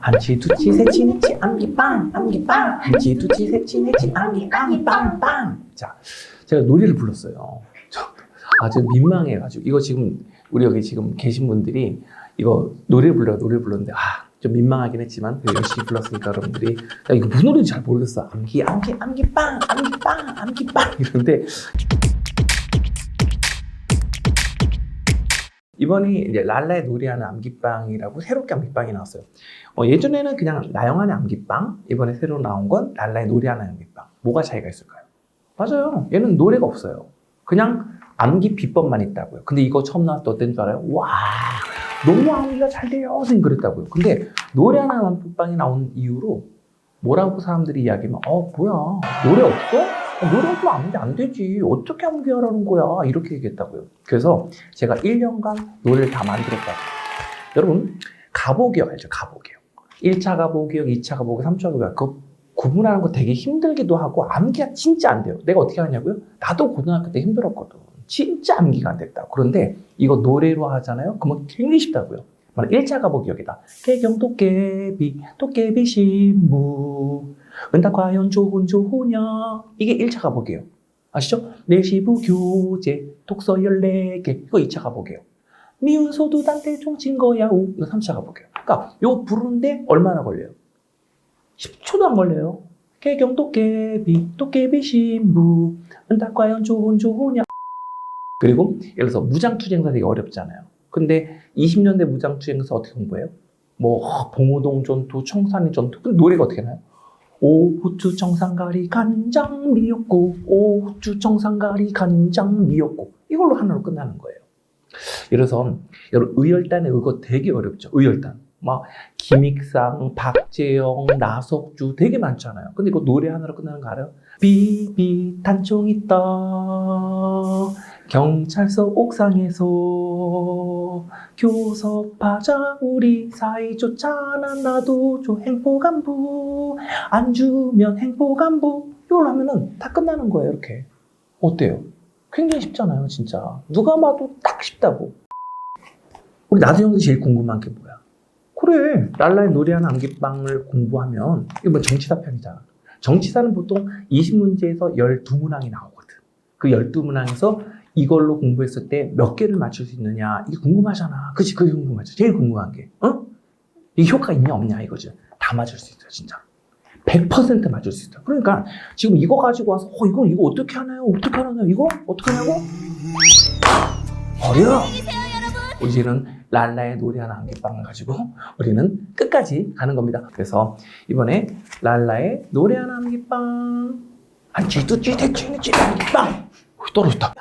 한치 두치 세치 네치 암기 빵 암기 빵. 한치 두치 세치 네치 암기빵 빵빵. 자 제가 노래를 불렀어요. 저 아주 민망해가지고. 이거 지금 우리 여기 지금 계신 분들이 이거 노래 불러 노래 불렀는데 아 좀 민망하긴 했지만 열심히 불렀으니까 여러분들이 야 이거 무슨 노래인지 잘 모르겠어. 암기 암기 암기 빵 암기 빵 암기 빵. 이러는데 이번에 이제 랄라의 노래하는 암기빵이라고 새롭게 암기빵이 나왔어요. 어, 예전에는 그냥 나영한의 암기빵, 이번에 새로 나온 건 랄라의 노래하는 암기빵. 뭐가 차이가 있을까요? 맞아요. 얘는 노래가 없어요. 그냥 암기 비법만 있다고요. 근데 이거 처음 나왔을 때 어땠는 줄 알아요? 와, 너무 암기가 잘 돼요. 선생님 그랬다고요. 근데 노래하는 암기빵이 나온 이후로 뭐라고 사람들이 이야기하면, 어, 뭐야, 노래 없어? 없으면 암기 안 되지. 어떻게 암기하라는 거야? 이렇게 얘기했다고요. 그래서 제가 1년간 노래를 다 만들었다고. 여러분, 가보기역 알죠? 가보기역. 1차 가보기역, 2차 가보기역, 3차 가보기역. 그 구분하는 거 되게 힘들기도 하고 암기가 진짜 안 돼요. 내가 어떻게 하냐고요? 나도 고등학교 때 힘들었거든. 진짜 암기가 안 됐다. 그런데 이거 노래로 하잖아요? 그러면 굉장히 쉽다고요. 바로 1차 가보기역이다. 개경 도깨비, 도깨비 신부. 은다 과연 좋은 좋으냐? 이게 1차 가보기역. 아시죠? 내시부 교재, 독서 14개. 이거 2차 가보게요. 미운 소두 단테 종친 거야. 오. 이거 3차 가보게요. 그러니까 이거 부르는데 얼마나 걸려요? 10초도 안 걸려요. 개경 도깨비, 도깨비 신부, 은다 과연 좋은 좋으냐. 그리고 예를 들어서 무장투쟁사 되게 어렵잖아요. 근데 20년대 무장투쟁사 어떻게 공부해요? 뭐 봉오동 전투, 청산리 전투. 근데 노래가 어떻게 나요? 오후추 청산가리 간장 미역국 오후추 청산가리 간장 미역국 이걸로 하나로 끝나는 거예요. 이래서 여러분 의열단의 이거 되게 어렵죠. 의열단 막 김익상, 박재영, 나석주 되게 많잖아요. 근데 이거 노래 하나로 끝나는 거 알아요? 비비 단총 있다 경찰서 옥상에서 교섭하자 우리 사이 좋잖아 나도 줘 행복안부 안 주면 행복안부. 이걸 하면은 다 끝나는 거예요 이렇게. 어때요? 굉장히 쉽잖아요 진짜. 누가 봐도 딱 쉽다고. 우리 나도 형도 제일 궁금한 게 뭐야? 그래. 랄라의 노래하는 암기빵을 공부하면 이거 뭐 정치사 편이잖아. 정치사는 보통 20문제에서 12문항이 나오거든. 그 12문항에서 이걸로 공부했을 때 몇 개를 맞출 수 있느냐 이게 궁금하잖아 그치 그게 궁금하죠 제일 궁금한 게 어? 이게 효과 있냐 없냐 이거지 다 맞을 수 있어요 진짜 100% 맞을 수 있어요 그러니까 지금 이거 가지고 와서 어 이거 이거 어떻게 하나요 어떻게 하나요 이거 어떻게 하냐고 버려 우리는 랄라의 노래하는 안개빵을 가지고 우리는 끝까지 가는 겁니다 그래서 이번에 랄라의 노래하는 안개빵 한치두찌 대치니치 안개빵 떨어졌다